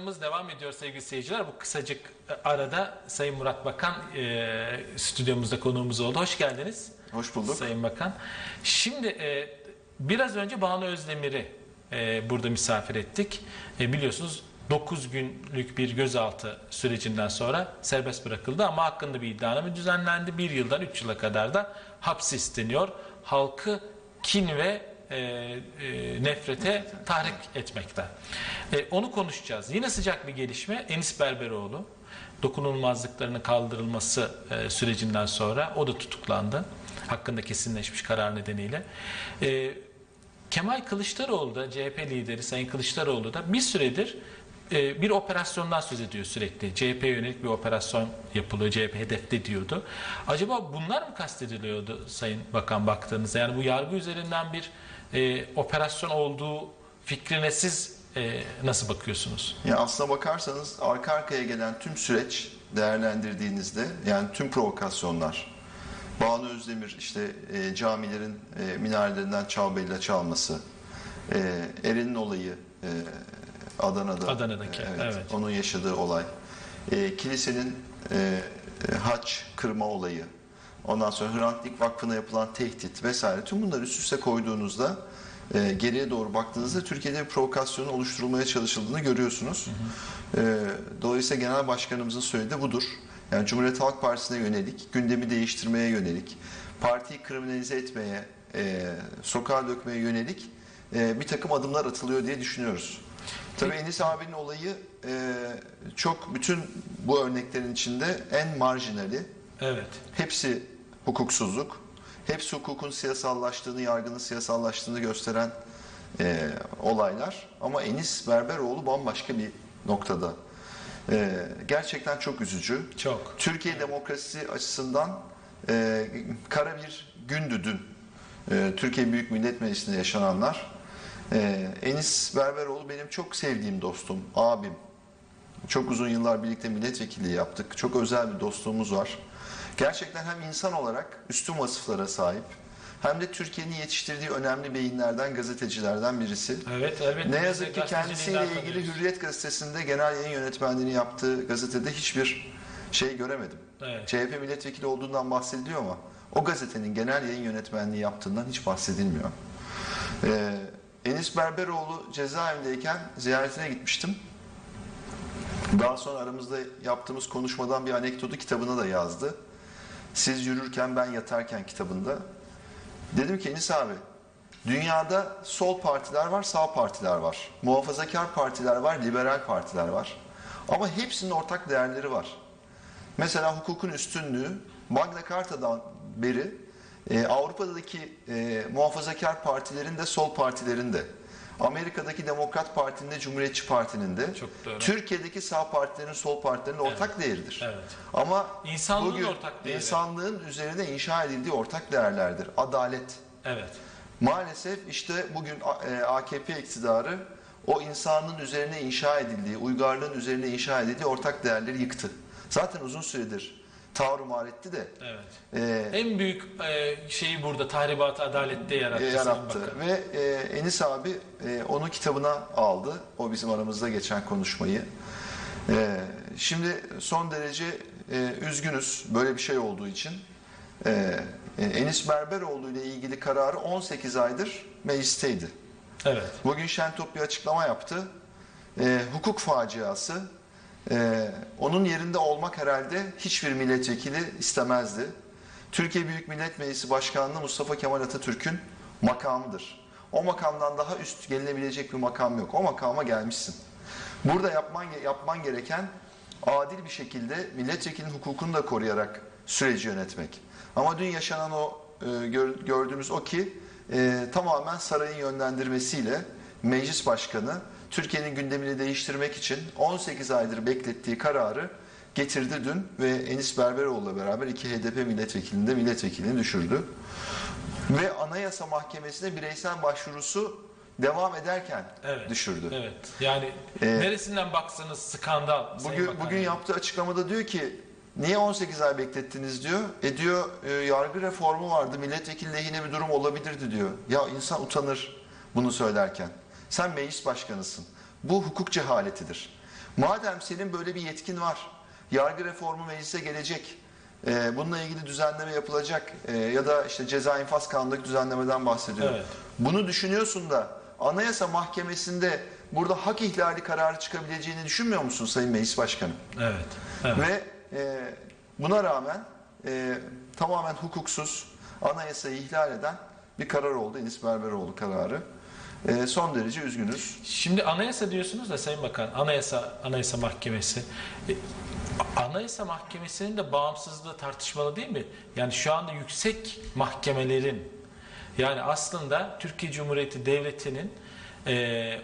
programımız devam ediyor sevgili seyirciler. Bu kısacık e, arada Sayın Murat Bakan e, stüdyomuzda konuğumuz oldu. Hoş geldiniz. Hoş bulduk. Sayın Bakan. Şimdi e, biraz önce Banu Özdemir'i e, burada misafir ettik. E, biliyorsunuz 9 günlük bir gözaltı sürecinden sonra serbest bırakıldı ama hakkında bir iddianame düzenlendi. Bir yıldan 3 yıla kadar da hapis isteniyor. Halkı kin ve e, e, nefrete tahrik etmekte. E, onu konuşacağız. Yine sıcak bir gelişme Enis Berberoğlu dokunulmazlıklarının kaldırılması e, sürecinden sonra o da tutuklandı. Hakkında kesinleşmiş karar nedeniyle. E, Kemal Kılıçdaroğlu da CHP lideri Sayın Kılıçdaroğlu da bir süredir e, bir operasyondan söz ediyor sürekli. CHP yönelik bir operasyon yapılıyor. CHP hedefte diyordu. Acaba bunlar mı kastediliyordu Sayın Bakan baktığınızda? Yani bu yargı üzerinden bir e, operasyon olduğu fikrine siz e, nasıl bakıyorsunuz? Ya aslına bakarsanız arka arkaya gelen tüm süreç değerlendirdiğinizde yani tüm provokasyonlar Banu Özdemir işte e, camilerin e, minarelerinden çalbeyla çalması, e, Eren'in olayı e, Adana'da, Adana'daki, evet. onun yaşadığı olay, e, kilisenin e, haç kırma olayı, ondan sonra Hrant Dink Vakfı'na yapılan tehdit vesaire tüm bunları üst üste koyduğunuzda e, geriye doğru baktığınızda Türkiye'de bir provokasyonun oluşturulmaya çalışıldığını görüyorsunuz. E, dolayısıyla Genel Başkanımızın söylediği budur. Yani Cumhuriyet Halk Partisi'ne yönelik, gündemi değiştirmeye yönelik, partiyi kriminalize etmeye, e, sokağa dökmeye yönelik e, bir takım adımlar atılıyor diye düşünüyoruz. Tabii Enis abinin olayı e, çok bütün bu örneklerin içinde en marjinali. Evet. Hepsi hukuksuzluk. Hepsi hukukun siyasallaştığını, yargının siyasallaştığını gösteren e, olaylar. Ama Enis Berberoğlu bambaşka bir noktada. E, gerçekten çok üzücü. Çok. Türkiye demokrasisi açısından e, kara bir gündü dün. E, Türkiye Büyük Millet Meclisi'nde yaşananlar. E, Enis Berberoğlu benim çok sevdiğim dostum, abim. Çok uzun yıllar birlikte milletvekilliği yaptık. Çok özel bir dostluğumuz var. Gerçekten hem insan olarak üstün vasıflara sahip hem de Türkiye'nin yetiştirdiği önemli beyinlerden, gazetecilerden birisi. Evet, evet. Ne yazık ki kendisiyle ilgili. Hürriyet gazetesinde genel yayın yönetmenliğini yaptığı gazetede hiçbir şey göremedim. Evet. CHP milletvekili olduğundan bahsediliyor ama o gazetenin genel yayın yönetmenliği yaptığından hiç bahsedilmiyor. Ee, Enis Berberoğlu cezaevindeyken ziyaretine gitmiştim. Daha sonra aramızda yaptığımız konuşmadan bir anekdotu kitabına da yazdı. Siz yürürken ben yatarken kitabında. Dedim ki Enis abi, dünyada sol partiler var, sağ partiler var. Muhafazakar partiler var, liberal partiler var. Ama hepsinin ortak değerleri var. Mesela hukukun üstünlüğü Magna Carta'dan beri e, Avrupa'daki e, muhafazakar partilerin de sol partilerin de Amerika'daki Demokrat Parti'nin de Cumhuriyetçi Parti'nin de. Türkiye'deki sağ partilerin sol partilerin ortak değeridir. Evet. Ama İnsanlığın bugün ortak değeri. insanlığın üzerine inşa edildiği ortak değerlerdir. Adalet. Evet. Maalesef işte bugün e, AKP iktidarı o insanlığın üzerine inşa edildiği, uygarlığın üzerine inşa edildiği ortak değerleri yıktı. Zaten uzun süredir tavrımar etti de Evet. e, En büyük e, şeyi burada tahribatı adalette yarattı. e, yarattı. Ve e, Enis abi e, onu kitabına aldı. O bizim aramızda geçen konuşmayı. E, şimdi son derece e, üzgünüz böyle bir şey olduğu için. E, e, Enis Berberoğlu ile ilgili kararı 18 aydır meclisteydi. Evet. Bugün Şentop bir açıklama yaptı. E, hukuk faciası. E, onun yerinde olmak herhalde hiçbir milletvekili istemezdi. Türkiye Büyük Millet Meclisi Başkanlığı Mustafa Kemal Atatürk'ün makamıdır. O makamdan daha üst gelinebilecek bir makam yok. O makama gelmişsin. Burada yapman yapman gereken adil bir şekilde milletvekilinin hukukunu da koruyarak süreci yönetmek. Ama dün yaşanan o e, gör- gördüğümüz o ki e, tamamen sarayın yönlendirmesiyle meclis başkanı Türkiye'nin gündemini değiştirmek için 18 aydır beklettiği kararı getirdi dün ve Enis Berberoğlu'la beraber iki HDP milletvekilini de milletvekilini düşürdü. Ve Anayasa Mahkemesi'ne bireysel başvurusu devam ederken Evet. düşürdü. Evet. Yani Ee, neresinden baksanız skandal. Bugün, Bakan. bugün yaptığı açıklamada diyor ki niye 18 ay beklettiniz diyor. E diyor e, yargı reformu vardı milletvekili lehine bir durum olabilirdi diyor. Ya insan utanır bunu söylerken. Sen meclis başkanısın. Bu hukuk cehaletidir. Madem senin böyle bir yetkin var, yargı reformu meclise gelecek, e, bununla ilgili düzenleme yapılacak e, ya da işte ceza infaz kanundaki düzenlemeden bahsediyorum. Evet. Bunu düşünüyorsun da Anayasa Mahkemesi'nde burada hak ihlali kararı çıkabileceğini düşünmüyor musun Sayın Meclis Başkanı? Evet. evet. Ve e, buna rağmen e, tamamen hukuksuz anayasayı ihlal eden bir karar oldu. Enis Berberoğlu kararı. E, son derece üzgünüz. Şimdi anayasa diyorsunuz da Sayın Bakan, anayasa anayasa mahkemesi. E, Anayasa Mahkemesi'nin de bağımsızlığı tartışmalı değil mi? Yani şu anda yüksek mahkemelerin yani aslında Türkiye Cumhuriyeti Devleti'nin e,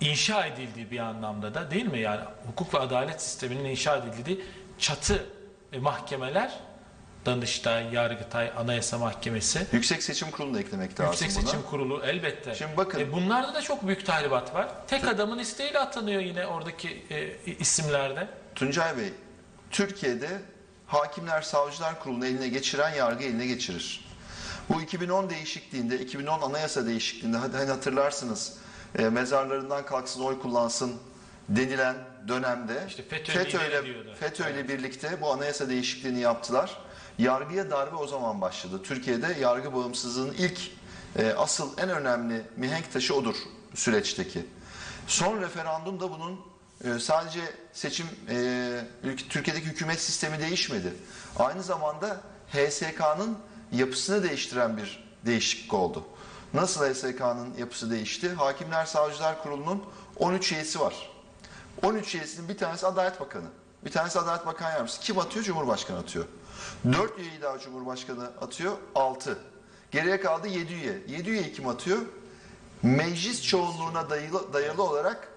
inşa edildiği bir anlamda da değil mi? Yani hukuk ve adalet sisteminin inşa edildiği çatı e, mahkemeler Danıştay, Yargıtay, Anayasa Mahkemesi, Yüksek Seçim Kurulu'nu da eklemek lazım Yüksek buna. Seçim Kurulu elbette. Şimdi bakın. E, bunlarda da çok büyük tahribat var. Tek adamın isteğiyle atanıyor yine oradaki e, isimlerde. Tuncay Bey, Türkiye'de Hakimler Savcılar Kurulu'nu eline geçiren yargı eline geçirir. Bu 2010 değişikliğinde, 2010 anayasa değişikliğinde hani hatırlarsınız e, mezarlarından kalksın oy kullansın denilen dönemde İşte FETÖ FETÖ lideri ile, diyordu. FETÖ ile birlikte bu anayasa değişikliğini yaptılar. Yargıya darbe o zaman başladı. Türkiye'de yargı bağımsızlığının ilk e, asıl en önemli mihenk taşı odur süreçteki. Son referandum da bunun e, sadece seçim e, Türkiye'deki hükümet sistemi değişmedi. Aynı zamanda HSK'nın yapısını değiştiren bir değişiklik oldu. Nasıl HSK'nın yapısı değişti? Hakimler Savcılar Kurulu'nun 13 üyesi var. 13 üyesinin bir tanesi Adalet Bakanı. Bir tanesi Adalet Bakan Yardımcısı. Kim atıyor? Cumhurbaşkanı atıyor. 4 üyeyi daha Cumhurbaşkanı atıyor. 6. Geriye kaldı 7 üye. 7 üyeyi kim atıyor? Meclis çoğunluğuna dayalı, dayalı olarak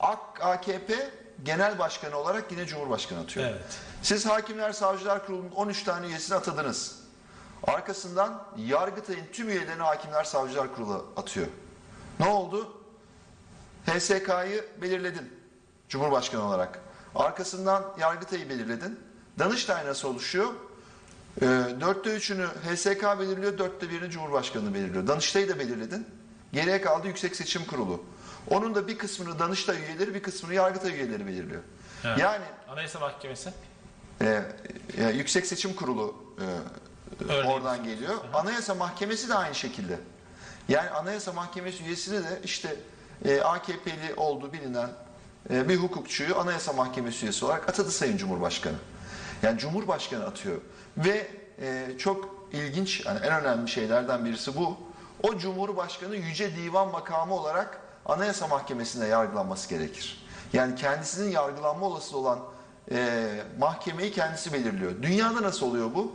AK- AKP Genel Başkanı olarak yine Cumhurbaşkanı atıyor. Evet. Siz Hakimler Savcılar Kurulu'nun 13 tane üyesini atadınız. Arkasından Yargıtay'ın tüm üyelerini Hakimler Savcılar Kurulu atıyor. Ne oldu? HSK'yı belirledin Cumhurbaşkanı olarak. Arkasından Yargıtay'ı belirledin. Danıştay nasıl oluşuyor? Ee, dörtte üçünü HSK belirliyor, dörtte birini Cumhurbaşkanı belirliyor. Danıştay'ı da belirledin. Geriye kaldı Yüksek Seçim Kurulu. Onun da bir kısmını Danıştay üyeleri, bir kısmını Yargıtay üyeleri belirliyor. Evet. Yani Anayasa Mahkemesi. e, e, Yüksek Seçim Kurulu e, Örneğin. oradan geliyor. Anayasa Mahkemesi de aynı şekilde. Yani Anayasa Mahkemesi üyesini de işte e, AKP'li olduğu bilinen e, bir hukukçuyu Anayasa Mahkemesi üyesi olarak atadı Sayın Cumhurbaşkanı. Yani Cumhurbaşkanı atıyor. Ve e, çok ilginç, yani en önemli şeylerden birisi bu. O Cumhurbaşkanı Yüce Divan makamı olarak Anayasa Mahkemesi'nde yargılanması gerekir. Yani kendisinin yargılanma olasılığı olan e, mahkemeyi kendisi belirliyor. Dünyada nasıl oluyor bu?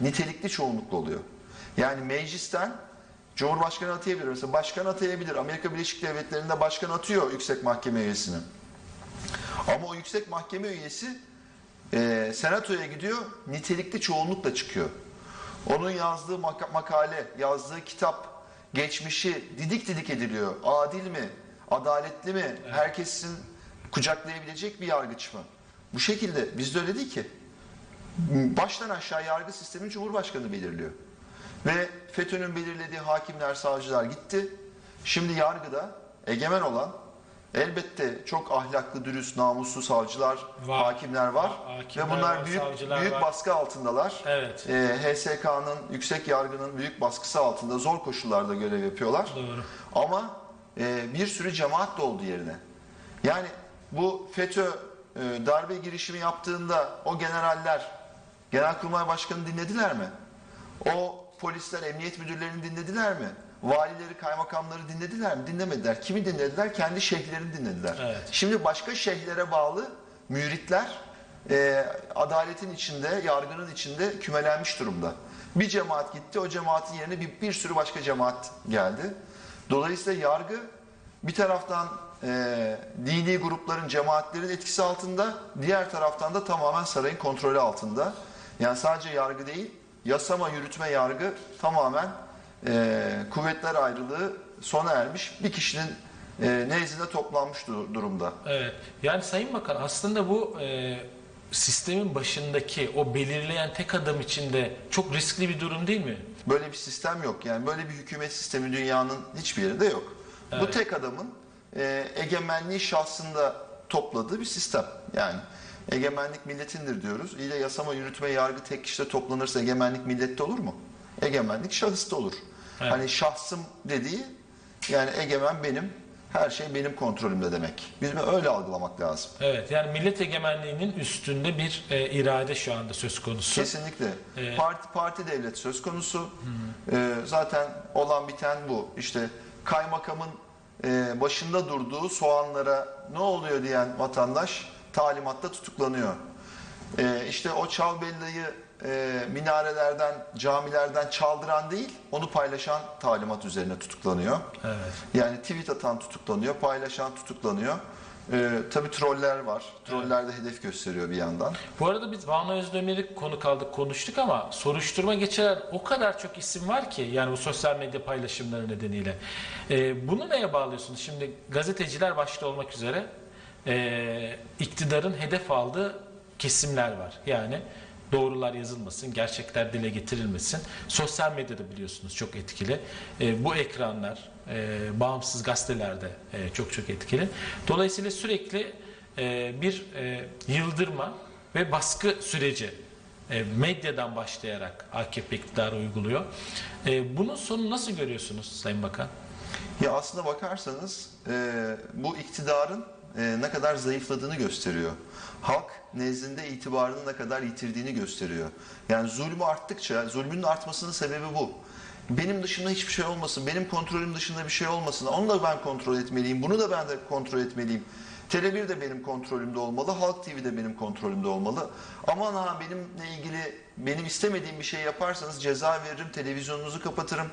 Nitelikli çoğunluklu oluyor. Yani meclisten Cumhurbaşkanı atayabilir. Mesela başkan atayabilir. Amerika Birleşik Devletleri'nde başkan atıyor yüksek mahkeme üyesini. Ama o yüksek mahkeme üyesi e, senatoya gidiyor, nitelikli çoğunlukla çıkıyor. Onun yazdığı maka- makale, yazdığı kitap, geçmişi didik didik ediliyor. Adil mi, adaletli mi, herkesin kucaklayabilecek bir yargıç mı? Bu şekilde bizde öyle değil ki. Baştan aşağı yargı sistemini Cumhurbaşkanı belirliyor. Ve FETÖ'nün belirlediği hakimler, savcılar gitti. Şimdi yargıda egemen olan elbette çok ahlaklı, dürüst, namuslu savcılar, Var. hakimler var. Hakimler Ve bunlar var, büyük büyük var. baskı altındalar. Evet. Ee, HSK'nın, yüksek yargının büyük baskısı altında zor koşullarda görev yapıyorlar. Doğru. Ama e, bir sürü cemaat de oldu yerine. Yani bu FETÖ e, darbe girişimi yaptığında o generaller Genelkurmay Başkanı dinlediler mi? O polisler, emniyet müdürlerini dinlediler mi? Valileri, kaymakamları dinlediler mi? Dinlemediler. Kimi dinlediler? Kendi şeyhlerini dinlediler. Evet. Şimdi başka şeyhlere bağlı müritler e, adaletin içinde, yargının içinde kümelenmiş durumda. Bir cemaat gitti, o cemaatin yerine bir, bir sürü başka cemaat geldi. Dolayısıyla yargı bir taraftan e, dini grupların, cemaatlerin etkisi altında, diğer taraftan da tamamen sarayın kontrolü altında. Yani sadece yargı değil, yasama, yürütme, yargı tamamen e, kuvvetler ayrılığı sona ermiş. Bir kişinin e, nezdinde toplanmış du- durumda. Evet. Yani Sayın Bakan aslında bu e, sistemin başındaki o belirleyen tek adam için de çok riskli bir durum değil mi? Böyle bir sistem yok. Yani böyle bir hükümet sistemi dünyanın hiçbir yerinde yok. Bu Evet. tek adamın e, egemenliği şahsında topladığı bir sistem. Yani egemenlik milletindir diyoruz. İyi de yasama, yürütme, yargı tek kişide toplanırsa egemenlik millette olur mu? Egemenlik şahısta olur. Evet. Hani şahsım dediği yani egemen benim, her şey benim kontrolümde demek. Bizim öyle algılamak lazım. Evet yani millet egemenliğinin üstünde bir e, irade şu anda söz konusu. Kesinlikle. Evet. Parti parti devlet söz konusu. Ee, zaten olan biten bu. İşte kaymakamın e, başında durduğu soğanlara ne oluyor diyen vatandaş talimatta tutuklanıyor. Ee, işte o çalbellayı e, minarelerden, camilerden çaldıran değil, onu paylaşan talimat üzerine tutuklanıyor. Evet. Yani tweet atan tutuklanıyor, paylaşan tutuklanıyor. Ee, tabii troller var. Troller de hedef gösteriyor bir yandan. Bu arada biz Banu Özdemir'i konu kaldık konuştuk ama soruşturma geçiren o kadar çok isim var ki yani bu sosyal medya paylaşımları nedeniyle. Ee, bunu neye bağlıyorsunuz? Şimdi gazeteciler başta olmak üzere e, iktidarın hedef aldığı kesimler var. Yani doğrular yazılmasın, gerçekler dile getirilmesin. Sosyal medyada biliyorsunuz çok etkili. E, bu ekranlar, e, bağımsız gazetelerde e, çok çok etkili. Dolayısıyla sürekli e, bir e, yıldırma ve baskı süreci e, medyadan başlayarak AKP iktidarı uyguluyor. E, bunun sonunu nasıl görüyorsunuz Sayın Bakan? Ya aslında bakarsanız e, bu iktidarın e, ne kadar zayıfladığını gösteriyor. Halk nezdinde itibarını ne kadar yitirdiğini gösteriyor. Yani zulmü arttıkça, zulmün artmasının sebebi bu. Benim dışımda hiçbir şey olmasın, benim kontrolüm dışında bir şey olmasın, onu da ben kontrol etmeliyim, bunu da ben de kontrol etmeliyim. Tele1 de benim kontrolümde olmalı, Halk TV de benim kontrolümde olmalı. Aman ha benimle ilgili benim istemediğim bir şey yaparsanız ceza veririm, televizyonunuzu kapatırım.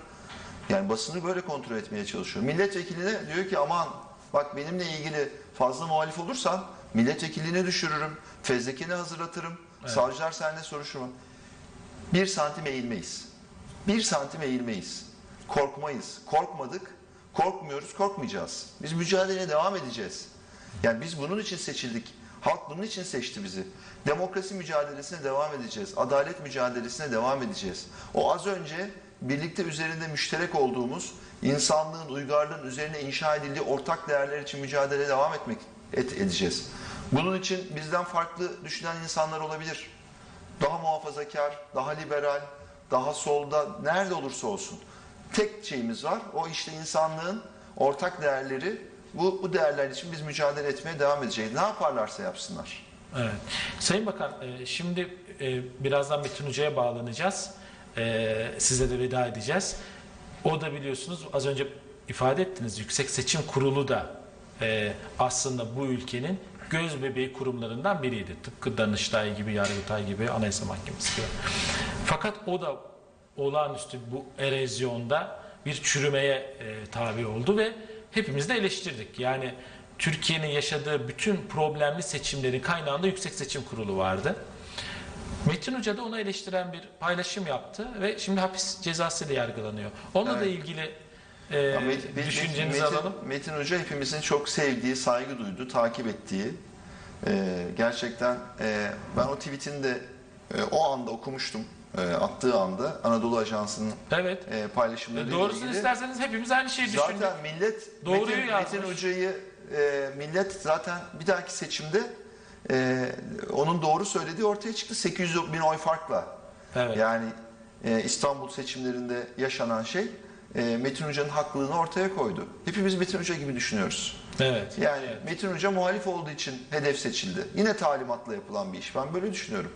Yani basını böyle kontrol etmeye çalışıyor. Milletvekiline diyor ki aman bak benimle ilgili fazla muhalif olursan milletvekilliğini düşürürüm, fezlekeni hazırlatırım, Evet. savcılar seninle soruşturma. Bir santim eğilmeyiz. Bir santim eğilmeyiz. Korkmayız. Korkmadık, korkmuyoruz, korkmayacağız. Biz mücadeleye devam edeceğiz. Yani biz bunun için seçildik. Halk bunun için seçti bizi. Demokrasi mücadelesine devam edeceğiz. Adalet mücadelesine devam edeceğiz. O az önce birlikte üzerinde müşterek olduğumuz insanlığın, uygarlığın üzerine inşa edildiği ortak değerler için mücadele devam etmek et, edeceğiz. Bunun için bizden farklı düşünen insanlar olabilir. Daha muhafazakar, daha liberal, daha solda nerede olursa olsun. Tek şeyimiz var. O işte insanlığın ortak değerleri. Bu, bu değerler için biz mücadele etmeye devam edeceğiz. Ne yaparlarsa yapsınlar. Evet. Sayın Bakan, e, şimdi e, birazdan Metin Hoca'ya bağlanacağız. E, Size de veda edeceğiz. O da biliyorsunuz az önce ifade ettiniz Yüksek Seçim Kurulu da e, aslında bu ülkenin göz bebeği kurumlarından biriydi. Tıpkı Danıştay gibi, Yargıtay gibi, Anayasa Mahkemesi gibi. Fakat o da olağanüstü bu erozyonda bir çürümeye e, tabi oldu ve hepimiz de eleştirdik. Yani Türkiye'nin yaşadığı bütün problemli seçimlerin kaynağında Yüksek Seçim Kurulu vardı. Metin Hoca da onu eleştiren bir paylaşım yaptı ve şimdi hapis cezası ile yargılanıyor. Onunla da Evet. ilgili e, Met- düşüncenizi Metin, alalım. Metin Hoca hepimizin çok sevdiği, saygı duyduğu, takip ettiği e, gerçekten e, ben o tweetini de e, o anda okumuştum. E, attığı anda Anadolu Ajansı'nın Evet. e, paylaşımlarıyla Doğrusunu ilgili. isterseniz hepimiz aynı şeyi düşündük. Zaten millet Doğruyu Metin, yazmış. Metin Hoca'yı e, millet zaten bir dahaki seçimde e, onun doğru söylediği ortaya çıktı 800 bin oy farkla. Evet. Yani e, İstanbul seçimlerinde yaşanan şey e, Metin Hoca'nın haklılığını ortaya koydu. Hepimiz Metin Hoca gibi düşünüyoruz. Evet. Yani Evet. Metin Hoca muhalif olduğu için hedef seçildi. Yine talimatla yapılan bir iş. Ben böyle düşünüyorum.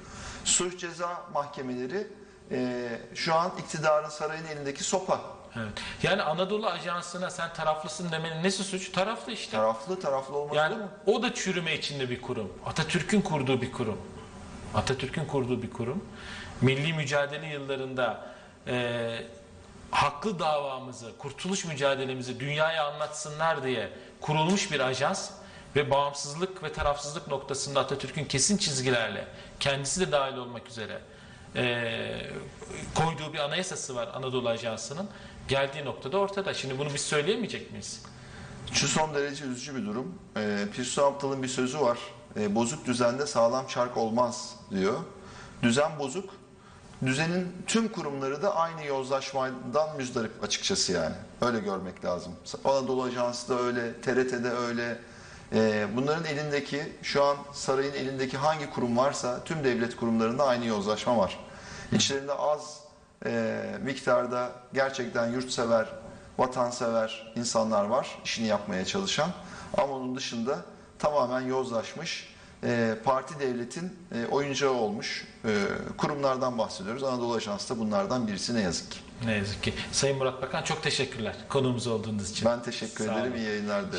Suç ceza mahkemeleri e, şu an iktidarın sarayın elindeki sopa. Evet. Yani Anadolu Ajansı'na sen taraflısın demenin nesi suç? Taraflı işte. Taraflı taraflı olmaz Yani mu? o da çürüme içinde bir kurum. Atatürk'ün kurduğu bir kurum. Atatürk'ün kurduğu bir kurum. Milli mücadele yıllarında e, haklı davamızı, kurtuluş mücadelemizi dünyaya anlatsınlar diye kurulmuş bir ajans ve bağımsızlık ve tarafsızlık noktasında Atatürk'ün kesin çizgilerle kendisi de dahil olmak üzere e, koyduğu bir anayasası var Anadolu Ajansı'nın. Geldiği noktada ortada. Şimdi bunu biz söyleyemeyecek miyiz? Şu son derece üzücü bir durum. Ee, Pir Sultan Abdal'ın bir sözü var. Ee, bozuk düzende sağlam çark olmaz diyor. Düzen bozuk. Düzenin tüm kurumları da aynı yozlaşmadan müzdarip açıkçası yani. Öyle görmek lazım. Anadolu Ajansı da öyle, TRT'de öyle, Ee, bunların elindeki, şu an sarayın elindeki hangi kurum varsa tüm devlet kurumlarında aynı yozlaşma var. İçlerinde az e, miktarda gerçekten yurtsever, vatansever insanlar var işini yapmaya çalışan. Ama onun dışında tamamen yozlaşmış, e, parti devletin e, oyuncağı olmuş e, kurumlardan bahsediyoruz. Anadolu Ajansı da bunlardan birisi ne yazık ki. Ne yazık ki. Sayın Murat Bakan çok teşekkürler konuğumuz olduğunuz için. Ben teşekkür Sağ ederim. olun. İyi yayınlar dilerim.